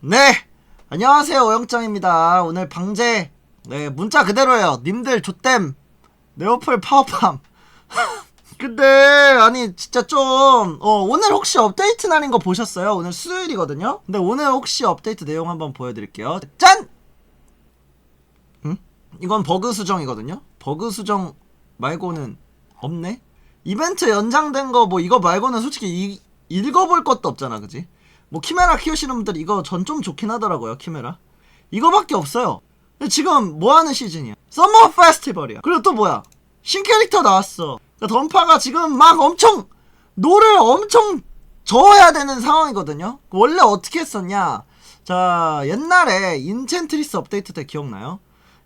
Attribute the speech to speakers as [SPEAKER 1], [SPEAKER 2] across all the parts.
[SPEAKER 1] 네 안녕하세요 오영짱입니다 오늘 방제 네 문자 그대로예요 님들 조땜 네오플 파워팜 근데 아니 진짜 좀 어, 오늘 혹시 업데이트 날인 거 보셨어요? 오늘 수요일이거든요 근데 오늘 혹시 업데이트 내용 한번 보여드릴게요 짠! 응? 이건 버그 수정이거든요 버그 수정 말고는 없네 이벤트 연장된 거 뭐 이거 말고는 솔직히 이- 읽어볼 것도 없잖아 그지? 뭐 키메라 키우시는 분들 이거 전 좀 좋긴 하더라고요 키메라. 이거밖에 없어요. 지금 뭐하는 시즌이야? 서머 페스티벌이야. 그리고 또 뭐야? 신캐릭터 나왔어. 그러니까 던파가 지금 막 엄청 노를 엄청 저어야 되는 상황이거든요? 원래 어떻게 했었냐? 자 옛날에 인챈트리스 업데이트 때 기억나요?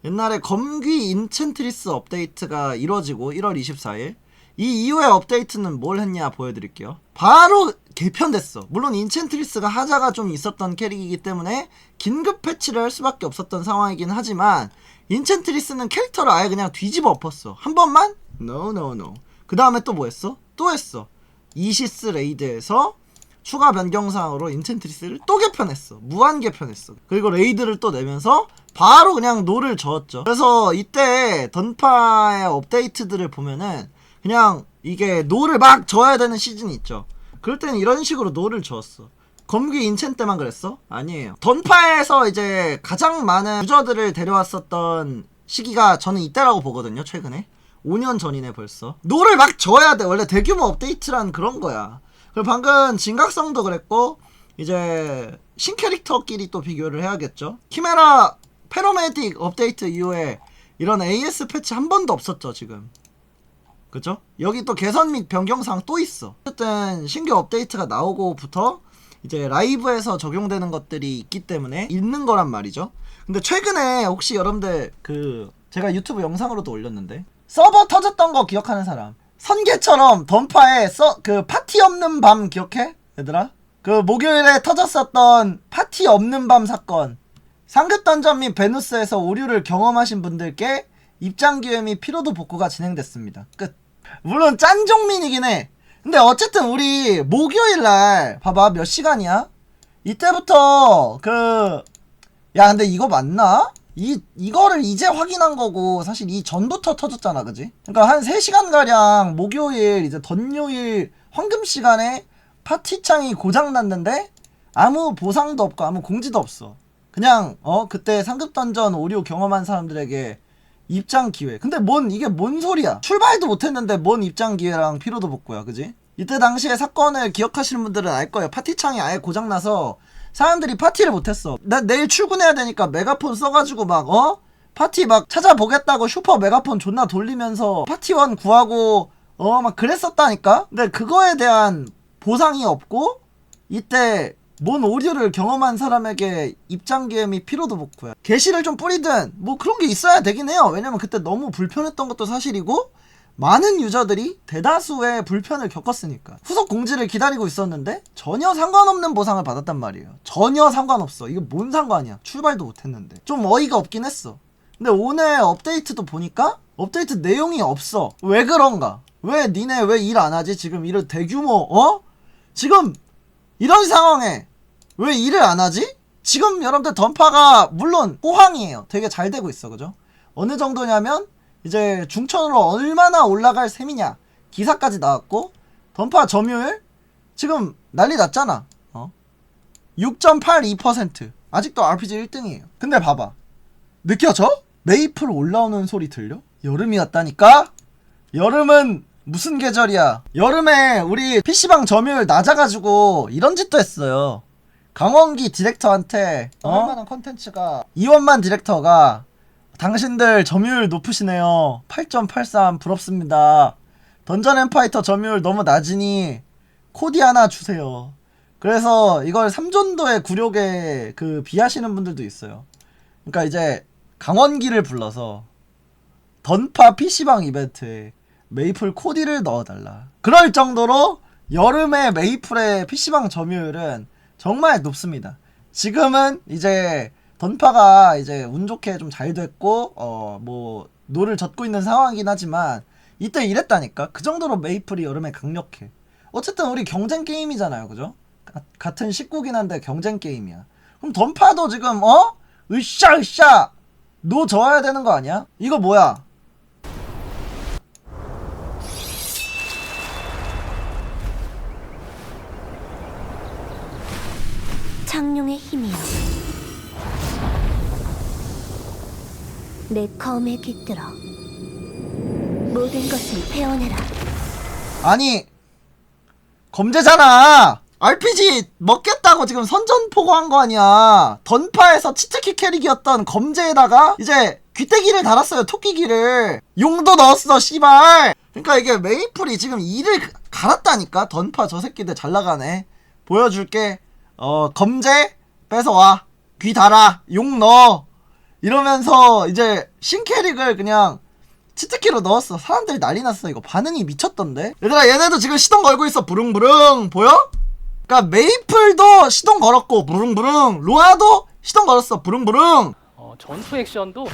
[SPEAKER 1] 옛날에 검귀 인챈트리스 업데이트가 이루어지고 1월 24일 이 이후의 업데이트는 뭘 했냐 보여드릴게요. 바로 개편됐어. 물론 인챈트리스가 하자가 좀 있었던 캐릭이기 때문에 긴급 패치를 할 수밖에 없었던 상황이긴 하지만 인챈트리스는 캐릭터를 아예 그냥 뒤집어 엎었어. 한 번만? No no no. 그 다음에 또 뭐 했어? 또 했어. 이시스 레이드에서 추가 변경사항으로 인챈트리스를 또 개편했어. 무한 개편했어. 그리고 레이드를 또 내면서 바로 그냥 노를 저었죠. 그래서 이때 던파의 업데이트들을 보면은 그냥 이게 노를 막 저어야 되는 시즌이 있죠. 그럴 때는 이런 식으로 노를 저었어. 검귀 인챈 때만 그랬어? 아니에요. 던파에서 이제 가장 많은 유저들을 데려왔었던 시기가 저는 이때라고 보거든요, 최근에. 5년 전이네 벌써. 노를 막 저어야 돼. 원래 대규모 업데이트란 그런 거야. 그리고 방금 진각성도 그랬고 이제 신캐릭터끼리 또 비교를 해야겠죠. 키메라 페로메딕 업데이트 이후에 이런 AS 패치 한 번도 없었죠, 지금. 그죠? 여기 또 개선 및 변경사항 또 있어. 어쨌든 신규 업데이트가 나오고부터 이제 라이브에서 적용되는 것들이 있기 때문에 있는 거란 말이죠. 근데 최근에 혹시 여러분들 그 제가 유튜브 영상으로도 올렸는데 서버 터졌던 거 기억하는 사람 선계처럼 던파에 서 그 파티 없는 밤 기억해? 얘들아? 그 목요일에 터졌었던 파티 없는 밤 사건 상급 던전 및 베누스에서 오류를 경험하신 분들께 입장 기회 및 피로도 복구가 진행됐습니다. 끝. 물론 짠종민이긴 해. 근데 어쨌든 우리 목요일 날 봐봐 몇 시간이야? 이때부터 그 야 근데 이거 맞나? 이 이거를 이제 확인한 거고 사실 이 전부터 터졌잖아 그지? 그러니까 한 3시간 가량 목요일 이제 던요일 황금 시간에 파티창이 고장 났는데 아무 보상도 없고 아무 공지도 없어. 그냥 어 그때 상급 던전 오류 경험한 사람들에게 입장 기회. 근데 뭔 이게 뭔 소리야? 출발도 못했는데 뭔 입장 기회랑 피로도 복구야, 그지? 이때 당시에 사건을 기억하시는 분들은 알 거예요. 파티창이 아예 고장 나서 사람들이 파티를 못했어. 나 내일 출근해야 되니까 메가폰 써가지고 막 어? 파티 막 찾아보겠다고 슈퍼 메가폰 존나 돌리면서 파티원 구하고 어 막 그랬었다니까. 근데 그거에 대한 보상이 없고 이때 뭔 오류를 경험한 사람에게 입장 기회 및 피로도 복구야. 게시를 좀 뿌리든 뭐 그런 게 있어야 되긴 해요. 왜냐면 그때 너무 불편했던 것도 사실이고 많은 유저들이 대다수의 불편을 겪었으니까 후속 공지를 기다리고 있었는데 전혀 상관없는 보상을 받았단 말이에요. 전혀 상관없어. 이게 뭔 상관이야? 출발도 못했는데 좀 어이가 없긴 했어. 근데 오늘 업데이트도 보니까 업데이트 내용이 없어. 왜 그런가? 왜 니네 왜 일 안 하지? 지금 이런 대규모 어? 지금 이런 상황에 왜 일을 안 하지? 지금 여러분들 던파가 물론 호황이에요. 되게 잘 되고 있어, 그죠? 어느 정도냐면 이제 중천으로 얼마나 올라갈 셈이냐 기사까지 나왔고 던파 점유율 지금 난리 났잖아. 어? 6.82% 아직도 RPG 1등이에요. 근데 봐봐 느껴져? 메이플 올라오는 소리 들려? 여름이었다니까? 여름은 무슨 계절이야? 여름에 우리 PC방 점유율 낮아가지고 이런 짓도 했어요. 강원기 디렉터한테 어? 얼마나 컨텐츠가 이원만 디렉터가 당신들 점유율 높으시네요. 8.83 부럽습니다. 던전 앤 파이터 점유율 너무 낮으니 코디 하나 주세요. 그래서 이걸 삼존도의 굴욕에 그 비하시는 분들도 있어요. 그러니까 이제 강원기를 불러서 던파 PC방 이벤트에 메이플 코디를 넣어달라. 그럴 정도로 여름에 메이플의 PC방 점유율은 정말 높습니다. 지금은 이제 던파가 이제 운 좋게 좀 잘 됐고 어 뭐 노를 젓고 있는 상황이긴 하지만 이때 이랬다니까 그 정도로 메이플이 여름에 강력해. 어쨌든 우리 경쟁 게임이잖아요, 그죠? 가- 같은 식구긴 한데 경쟁 게임이야. 그럼 던파도 지금 어? 으쌰 으쌰 노져야 되는 거 아니야? 이거 뭐야?
[SPEAKER 2] 창룡의 힘이여. 내 검에 깃들어 모든 것을 베어내라.
[SPEAKER 1] 아니 검제잖아. RPG 먹겠다고 지금 선전포고 한 거 아니야. 던파에서 치트키 캐릭이었던 검제에다가 이제 귀때기를 달았어요 토끼기를. 용도 넣었어 씨발. 그러니까 이게 메이플이 지금 이를 갈았다니까. 던파 저 새끼들 잘 나가네. 보여줄게 어 검제 뺏어와 귀 달아 용 넣어 이러면서 이제 신캐릭을 그냥 치트키로 넣었어. 사람들이 난리 났어. 이거 반응이 미쳤던데. 얘들아, 얘네도 지금 시동 걸고 있어. 부릉부릉. 보여? 그니까 메이플도 시동 걸었고, 부릉부릉. 로아도 시동 걸었어. 부릉부릉.
[SPEAKER 3] 어, 전투 액션도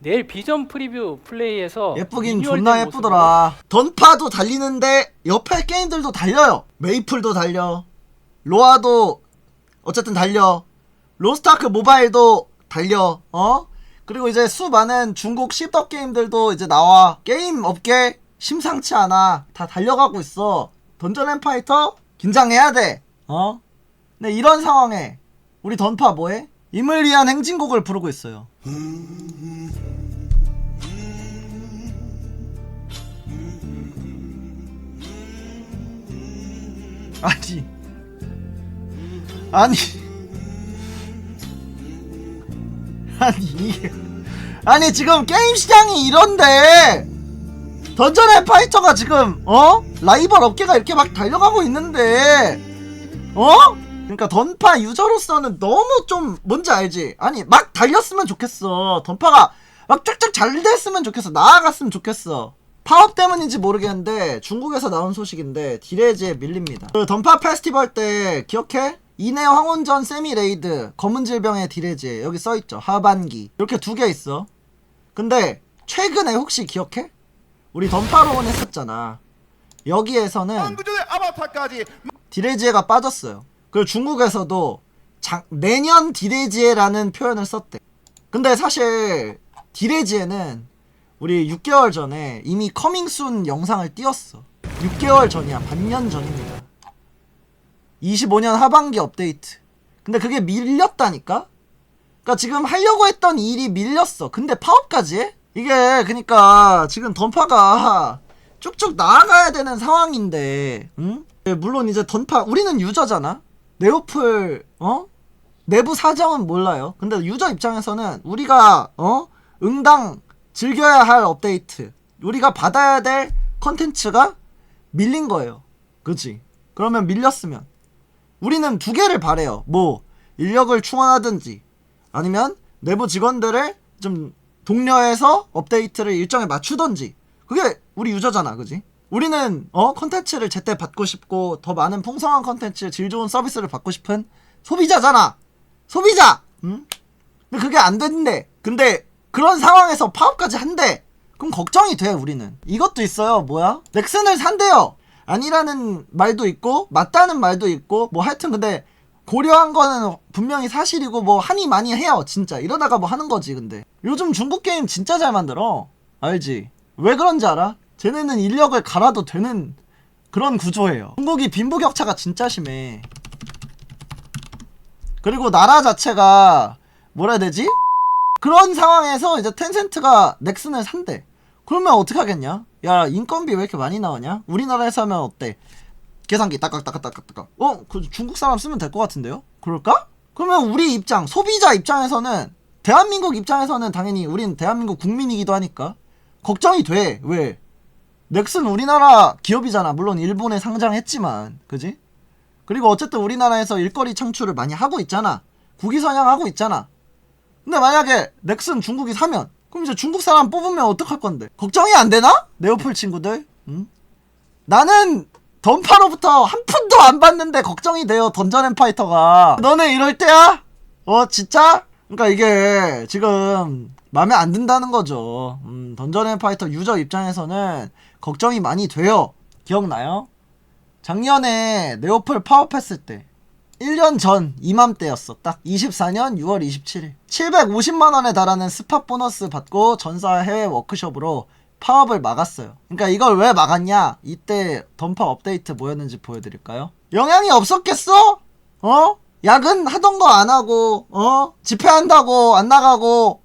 [SPEAKER 3] 내일 비전 프리뷰 플레이에서
[SPEAKER 1] 예쁘긴 존나 예쁘더라. 던파도 달리는데, 옆에 게임들도 달려요. 메이플도 달려. 로아도 어쨌든 달려. 로스트아크 모바일도 달려. 어? 그리고 이제 수많은 중국 씹덕 게임들도 이제 나와. 게임 업계 심상치 않아. 다 달려가고 있어. 던전 앤 파이터 긴장해야 돼. 어? 근데 이런 상황에 우리 던파 뭐해? 임을 위한 행진곡을 부르고 있어요. 아니 아니. 아니. 아니 지금 게임 시장이 이런데 던전 앤 파이터가 지금 어? 라이벌 업계가 이렇게 막 달려가고 있는데 어? 그러니까 던파 유저로서는 너무 좀 뭔지 알지? 아니 막 달렸으면 좋겠어. 던파가 막 쫙쫙 잘 됐으면 좋겠어. 나아갔으면 좋겠어. 파업 때문인지 모르겠는데 중국에서 나온 소식인데 디레즈에 밀립니다. 그 던파 페스티벌 때 기억해? 이내 황혼전 세미 레이드 검은 질병의 디레즈 여기 써있죠 하반기 이렇게 두 개 있어. 근데 최근에 혹시 기억해? 우리 던파로원 했었잖아. 여기에서는 디레지에가 빠졌어요. 그리고 중국에서도 장- 내년 디레지에라는 표현을 썼대. 근데 사실 디레지에는 우리 6개월 전에 이미 커밍순 영상을 띄웠어. 6개월 전이야. 반년 전입니다. 25년 하반기 업데이트. 근데 그게 밀렸다니까? 그니까 지금 하려고 했던 일이 밀렸어. 근데 파업까지 해? 이게 그니까 지금 던파가 쭉쭉 나아가야 되는 상황인데, 응? 예, 물론 이제 던파, 우리는 유저잖아? 네오플, 어? 내부 사정은 몰라요. 근데 유저 입장에서는 우리가, 어? 응당 즐겨야 할 업데이트, 우리가 받아야 될 컨텐츠가 밀린 거예요. 그치? 그러면 밀렸으면. 우리는 두 개를 바래요. 뭐, 인력을 충원하든지, 아니면 내부 직원들을 좀 독려해서 업데이트를 일정에 맞추던지. 그게 우리 유저잖아, 그지? 우리는 어 컨텐츠를 제때 받고 싶고 더 많은 풍성한 컨텐츠, 질 좋은 서비스를 받고 싶은 소비자잖아. 소비자. 응? 근데 그게 안 된대. 근데 그런 상황에서 파업까지 한대. 그럼 걱정이 돼, 우리는. 이것도 있어요. 뭐야? 넥슨을 산대요. 아니라는 말도 있고 맞다는 말도 있고 뭐 하여튼 근데 고려한 거는 분명히 사실이고 뭐 하니 많이 해요 진짜. 이러다가 뭐 하는 거지 근데. 요즘 중국 게임 진짜 잘 만들어. 알지? 왜 그런지 알아? 쟤네는 인력을 갈아도 되는 그런 구조예요. 중국이 빈부격차가 진짜 심해. 그리고 나라 자체가 뭐라 해야 되지? 그런 상황에서 이제 텐센트가 넥슨을 산대. 그러면 어떻게 하겠냐? 야 인건비 왜 이렇게 많이 나오냐? 우리나라에서 하면 어때? 계산기 따깍따깍따깍따깍 어? 그 중국 사람 쓰면 될 것 같은데요? 그럴까? 그러면 우리 입장 소비자 입장에서는 대한민국 입장에서는 당연히 우린 대한민국 국민이기도 하니까 걱정이 돼 왜? 넥슨 우리나라 기업이잖아 물론 일본에 상장했지만 그지? 그리고 어쨌든 우리나라에서 일거리 창출을 많이 하고 있잖아 국위 선양하고 있잖아 근데 만약에 넥슨 중국이 사면 그럼 이제 중국 사람 뽑으면 어떡할 건데? 걱정이 안 되나? 네오플 친구들? 응? 나는 던파로부터 한 푼도 안 받는데 걱정이 돼요 던전 앤 파이터가 너네 이럴 때야? 어 진짜? 그러니까 이게 지금 마음에 안 든다는 거죠 음, 던전 앤 파이터 유저 입장에서는 걱정이 많이 돼요 기억나요? 작년에 네오플 파업했을 때 1년 전 이맘때였어. 딱 24년 6월 27일. 750만 원에 달하는 스팟 보너스 받고 전사 해외 워크숍으로 파업을 막았어요. 그러니까 이걸 왜 막았냐? 이때 던파 업데이트 뭐였는지 보여드릴까요? 영향이 없었겠어? 어? 야근 하던 거 안 하고, 어? 집회한다고 안 나가고,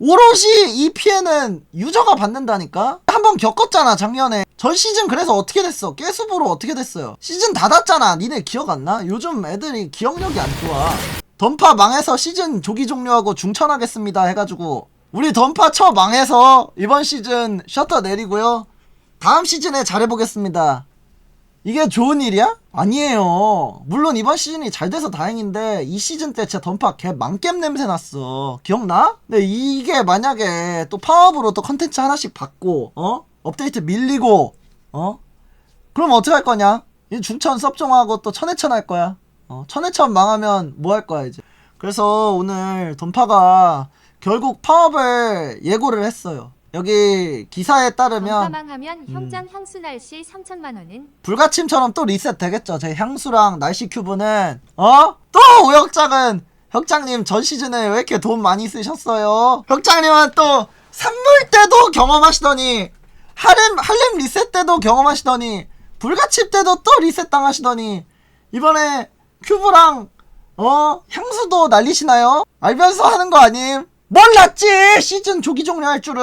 [SPEAKER 1] 오롯이 이 피해는 유저가 받는다니까? 한 번 겪었잖아, 작년에. 전 시즌 그래서 어떻게 됐어? 깨수부로 어떻게 됐어요? 시즌 닫았잖아. 니네 기억 안 나? 요즘 애들이 기억력이 안 좋아. 던파 망해서 시즌 조기 종료하고 중천하겠습니다 해가지고 우리 던파 쳐 망해서 이번 시즌 셔터 내리고요. 다음 시즌에 잘해보겠습니다. 이게 좋은 일이야? 아니에요. 물론 이번 시즌이 잘 돼서 다행인데 이 시즌 때 진짜 던파 개 망겜 냄새 났어. 기억나? 근데 이게 만약에 또 파업으로 또 컨텐츠 하나씩 받고 어? 업데이트 밀리고 어? 그럼 어떻게 할 거냐? 이 중천 섭종하고 또 천해천 할 거야. 어, 천해천 망하면 뭐 할 거야 이제. 그래서 오늘 던파가 결국 파업을 예고를 했어요. 여기 기사에 따르면
[SPEAKER 4] 건파망하면 형장 향수 날씨 3천만 원은
[SPEAKER 1] 불가침처럼 또 리셋 되겠죠. 제 향수랑 날씨 큐브는 어? 또 오역장은 혁장님 전 시즌에 왜 이렇게 돈 많이 쓰셨어요? 혁장님은 또 산물 때도 경험하시더니 할렘 할렘 리셋 때도 경험하시더니 불가침 때도 또 리셋 당하시더니 이번에 큐브랑 어 향수도 날리시나요? 알면서 하는 거 아님? 몰랐지! 시즌 조기 종료할 줄은!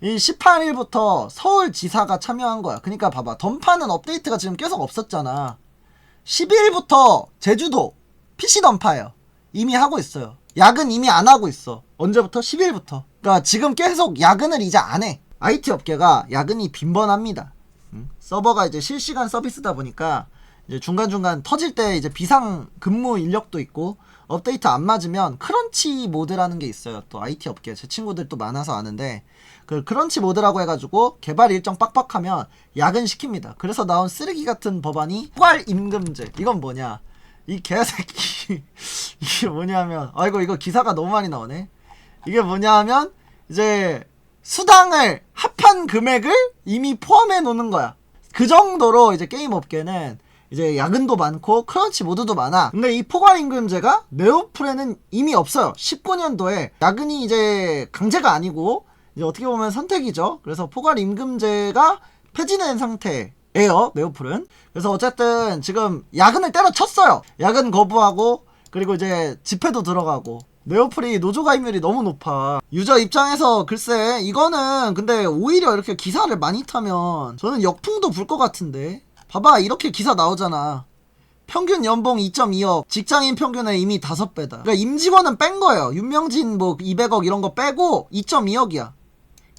[SPEAKER 1] 이 18일부터 서울지사가 참여한 거야. 그러니까 봐봐. 던파는 업데이트가 지금 계속 없었잖아. 12일부터 제주도 PC 던파예요. 이미 하고 있어요. 야근 이미 안 하고 있어. 언제부터? 10일부터. 그러니까 지금 계속 야근을 이제 안해 IT 업계가 야근이 빈번합니다 음? 서버가 이제 실시간 서비스다 보니까 이제 중간중간 터질 때 이제 비상 근무 인력도 있고 업데이트 안 맞으면 크런치 모드라는 게 있어요. 또 IT 업계 제 친구들 또 많아서 아는데 그 크런치 모드라고 해가지고 개발 일정 빡빡하면 야근 시킵니다. 그래서 나온 쓰레기 같은 법안이 포괄 임금제. 이건 뭐냐? 이 개새끼 이게 뭐냐면 아이고 이거 기사가 너무 많이 나오네. 이게 뭐냐하면 이제 수당을 합한 금액을 이미 포함해 놓는 거야. 그 정도로 이제 게임 업계는 이제 야근도 많고 크런치 모드도 많아. 근데 이 포괄 임금제가 네오플에는 이미 없어요. 19년도에 야근이 이제 강제가 아니고 이제 어떻게 보면 선택이죠. 그래서 포괄 임금제가 폐지된 상태예요. 네오플은. 그래서 어쨌든 지금 야근을 때려쳤어요. 야근 거부하고 그리고 이제 집회도 들어가고 네오플이 노조 가입률이 너무 높아. 유저 입장에서 글쎄 이거는 근데 오히려 이렇게 기사를 많이 타면 저는 역풍도 불 것 같은데. 봐봐 이렇게 기사 나오잖아. 평균 연봉 2.2억, 직장인 평균의 이미 5배다. 그러니까 임직원은 뺀 거예요. 윤명진 뭐 200억 이런 거 빼고 2.2억이야.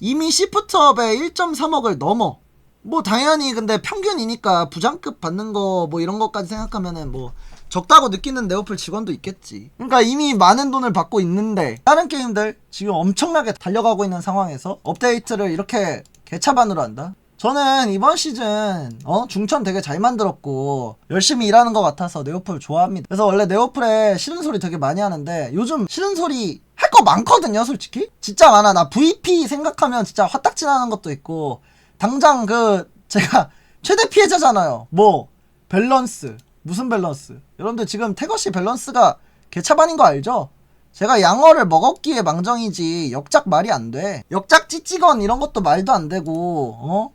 [SPEAKER 1] 이미 시프트업에 1.3억을 넘어. 뭐 당연히 근데 평균이니까 부장급 받는 거 뭐 이런 것까지 생각하면은 뭐 적다고 느끼는 네오플 직원도 있겠지. 그러니까 이미 많은 돈을 받고 있는데 다른 게임들 지금 엄청나게 달려가고 있는 상황에서 업데이트를 이렇게 개차반으로 한다. 저는 이번 시즌 어 중천 되게 잘 만들었고 열심히 일하는 것 같아서 네오플 좋아합니다. 그래서 원래 네오플에 싫은 소리 되게 많이 하는데 요즘 싫은 소리 할 거 많거든요, 솔직히. 진짜 많아. 나 VP 생각하면 진짜 화딱지 나는 것도 있고 당장 그 제가 최대 피해자잖아요. 뭐 밸런스 무슨 밸런스? 여러분들 지금 태거시 밸런스가 개차반인 거 알죠? 제가 양어를 먹었기에 망정이지 역작 말이 안 돼. 역작 찌찌건 이런 것도 말도 안 되고 어?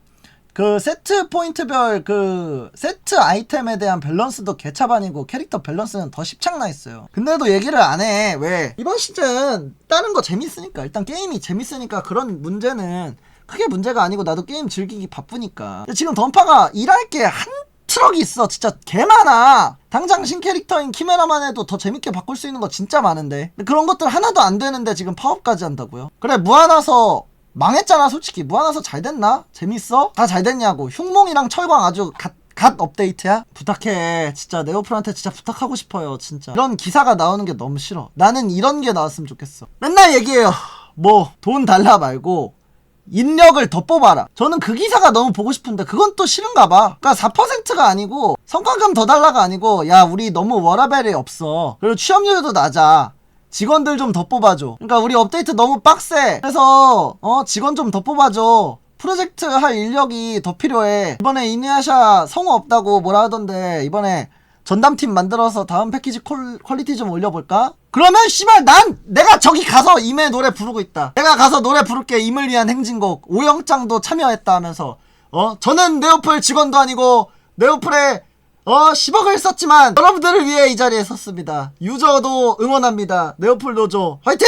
[SPEAKER 1] 그 세트 포인트별 그 세트 아이템에 대한 밸런스도 개차반이고 캐릭터 밸런스는 더 십창나 있어요. 근데도 얘기를 안 해. 왜? 이번 시즌 다른 거 재밌으니까 일단 게임이 재밌으니까 그런 문제는 크게 문제가 아니고 나도 게임 즐기기 바쁘니까. 지금 던파가 일할 게 한 트럭이 있어. 진짜 개 많아. 당장 신캐릭터인 키메라만 해도 더 재밌게 바꿀 수 있는 거 진짜 많은데. 그런 것들 하나도 안 되는데 지금 파업까지 한다고요? 그래, 무한화서 망했잖아, 솔직히. 무한화서 잘 됐나? 재밌어? 다 잘 됐냐고. 흉몽이랑 철광 아주 갓, 갓 업데이트야? 부탁해. 진짜 네오플한테 진짜 부탁하고 싶어요, 진짜. 이런 기사가 나오는 게 너무 싫어. 나는 이런 게 나왔으면 좋겠어. 맨날 얘기해요. 뭐, 돈 달라 말고, 인력을 더 뽑아라. 저는 그 기사가 너무 보고 싶은데 그건 또 싫은가 봐. 그러니까 4%가 아니고 성과금 더 달라가 아니고 야 우리 너무 워라벨이 없어. 그리고 취업률도 낮아. 직원들 좀 더 뽑아줘. 그러니까 우리 업데이트 너무 빡세. 그래서 어 직원 좀 더 뽑아줘. 프로젝트 할 인력이 더 필요해. 이번에 이누야샤 성우 없다고 뭐라 하던데 이번에 전담팀 만들어서 다음 패키지 퀄, 퀄리티 좀 올려볼까? 그러면 씨발 난 내가 저기 가서 임의 노래 부르고 있다. 내가 가서 노래 부를게. 임을 위한 행진곡. 오영장도 참여했다 하면서. 어? 저는 네오플 직원도 아니고 네오플에 어? 10억을 썼지만 여러분들을 위해 이 자리에 섰습니다. 유저도 응원합니다. 네오플 노조 화이팅!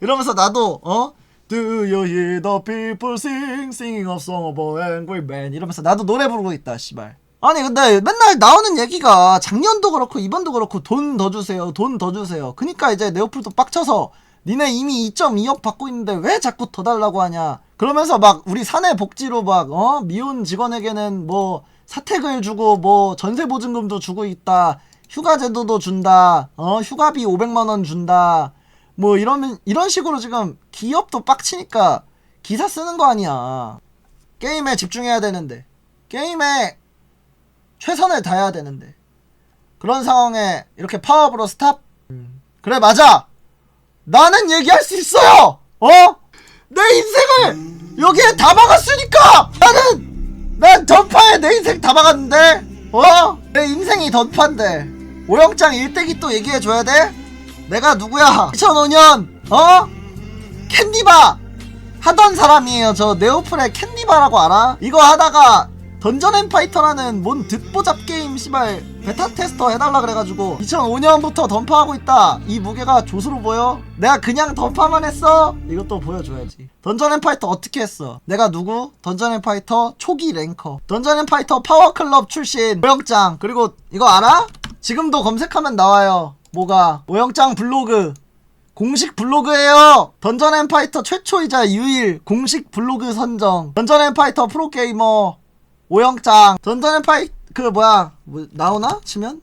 [SPEAKER 1] 이러면서 나도 어? Do you hear the people sing, singing a song of an angry man 이러면서 나도 노래 부르고 있다 씨발 아니 근데 맨날 나오는 얘기가 작년도 그렇고 이번도 그렇고 돈 더 주세요 돈 더 주세요. 그니까 이제 네오플도 빡쳐서 니네 이미 2.2억 받고 있는데 왜 자꾸 더 달라고 하냐. 그러면서 막 우리 사내 복지로 막 어? 미혼 직원에게는 뭐 사택을 주고 뭐 전세 보증금도 주고 있다. 휴가 제도도 준다. 어? 휴가비 500만 원 준다. 뭐 이러면 이런 식으로 지금 기업도 빡치니까 기사 쓰는 거 아니야. 게임에 집중해야 되는데. 게임에 최선을 다해야 되는데 그런 상황에 이렇게 파업으로 스탑? 음. 그래 맞아. 나는 얘기할 수 있어요. 어? 내 인생을 여기에 다 박았으니까 나는 난 던파에 내 인생 다 박았는데 어? 내 인생이 던파인데 오영장 일대기 또 얘기해 줘야 돼? 내가 누구야? 2005년 어? 캔디바 하던 사람이에요. 저 네오플의 캔디바라고 알아? 이거 하다가 던전 앤 파이터라는 뭔 듣보잡 게임 씨발 베타 테스터 해달라 그래가지고 2005년부터 던파하고 있다. 이 무게가 조수로 보여? 내가 그냥 던파만 했어? 이것도 보여줘야지. 던전 앤 파이터 어떻게 했어? 내가 누구? 던전 앤 파이터 초기 랭커. 던전 앤 파이터 파워클럽 출신 오영장. 그리고 이거 알아? 지금도 검색하면 나와요. 뭐가? 오영장 블로그. 공식 블로그예요. 던전 앤 파이터 최초이자 유일 공식 블로그 선정. 던전 앤 파이터 프로게이머 오영장. 던전 앤 파이 그 뭐야? 뭐 나오나? 치면?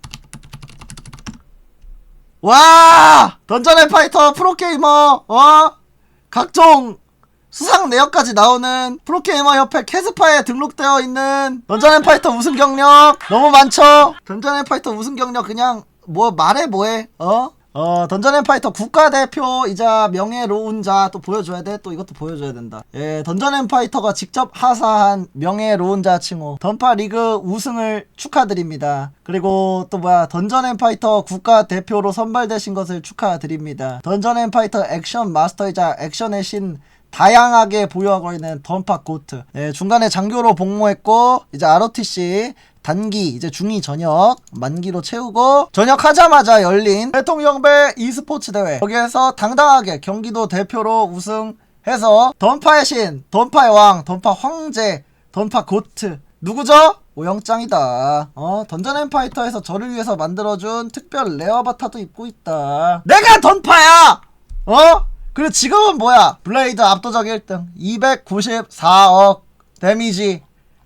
[SPEAKER 1] 와! 던전 앤 파이터 프로게이머 어? 각종 수상 내역까지 나오는 프로게이머 협회 캐스파에 등록되어 있는 던전 앤 파이터 우승 경력 너무 많죠? 던전 앤 파이터 우승 경력 그냥 뭐 말해 뭐해 어? 어 던전 앤 파이터 국가대표이자 명예로운 자 또 보여줘야 돼? 또 이것도 보여줘야 된다. 예 던전 앤 파이터가 직접 하사한 명예로운 자 칭호. 던파 리그 우승을 축하드립니다. 그리고 또 뭐야 던전 앤 파이터 국가대표로 선발되신 것을 축하드립니다. 던전 앤 파이터 액션 마스터이자 액션의 신 다양하게 보유하고 있는 던파 고트. 예, 중간에 장교로 복무했고 이제 ROTC 단기 이제 중2 전역 만기로 채우고 전역하자마자 열린 대통령배 e스포츠 대회 거기에서 당당하게 경기도 대표로 우승해서 던파의 신, 던파의 왕, 던파 황제, 던파 고트 누구죠? 오영짱이다. 어, 던전 앤 파이터에서 저를 위해서 만들어준 특별 레어 바타도 입고 있다. 내가 던파야! 어? 그리고 지금은 뭐야? 블레이드 압도적 1등. 294억 데미지.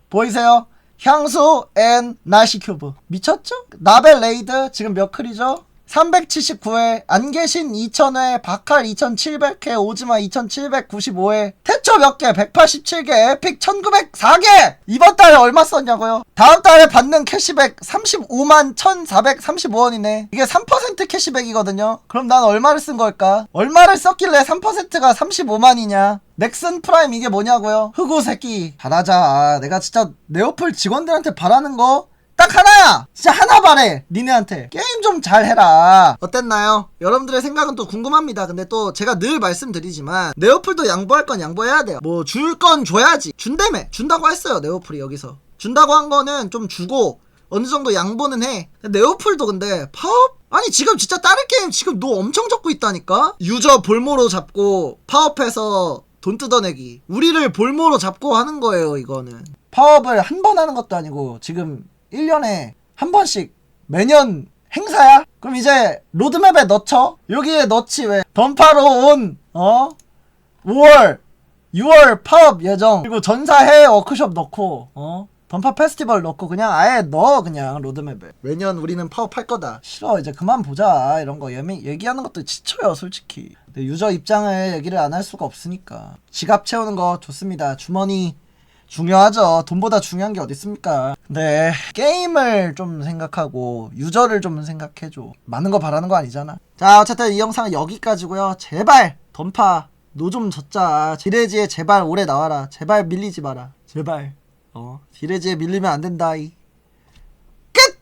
[SPEAKER 1] 보이세요? 향수 앤 날씨 큐브. 미쳤죠? 나벨 레이드 지금 몇 클이죠? 379회, 안개신 2000회, 바칼 2700회, 오즈마 2795회, 태초 몇 개, 187개, 에픽 1904개! 이번 달에 얼마 썼냐고요? 다음 달에 받는 캐시백 35만 1435원이네. 이게 3% 캐시백이거든요? 그럼 난 얼마를 쓴 걸까? 얼마를 썼길래 3%가 35만이냐? 넥슨 프라임 이게 뭐냐고요? 흑우 새끼. 잘하자. 아, 내가 진짜 네오플 직원들한테 바라는 거 딱 하나야! 진짜 하나 바래! 니네한테. 게임 좀 잘해라. 어땠나요? 여러분들의 생각은 또 궁금합니다. 근데 또 제가 늘 말씀드리지만, 네오플도 양보할 건 양보해야 돼요. 뭐, 줄 건 줘야지. 준다며. 준다고 했어요, 네오플이 여기서. 준다고 한 거는 좀 주고, 어느 정도 양보는 해. 네오플도 근데, 파업? 아니, 지금 진짜 다른 게임 지금 노 엄청 적고 있다니까? 유저 볼모로 잡고, 파업해서 돈 뜯어내기. 우리를 볼모로 잡고 하는 거예요, 이거는. 파업을 한 번 하는 것도 아니고, 지금 1년에 한 번씩 매년 행사야? 그럼 이제 로드맵에 넣죠? 여기에 넣지 왜? 던파로 온, 어? 5월, 6월 파업 예정. 그리고 전사해 워크숍 넣고, 어? 던파 페스티벌 넣고 그냥 아예 넣어 그냥 로드맵에 매년 우리는 파업할 거다 싫어 이제 그만 보자 이런 거 예미, 얘기하는 것도 지쳐요 솔직히 근데 유저 입장을 얘기를 안 할 수가 없으니까 지갑 채우는 거 좋습니다 주머니 중요하죠. 돈보다 중요한 게 어디 있습니까? 근데 게임을 좀 생각하고 유저를 좀 생각해줘. 많은 거 바라는 거 아니잖아. 자, 어쨌든 이 영상은 여기까지고요. 제발 던파 노좀 젖자. 디레지에 제발 오래 나와라. 제발 밀리지 마라. 제발. 어, 디레지에 밀리면 안 된다. 이.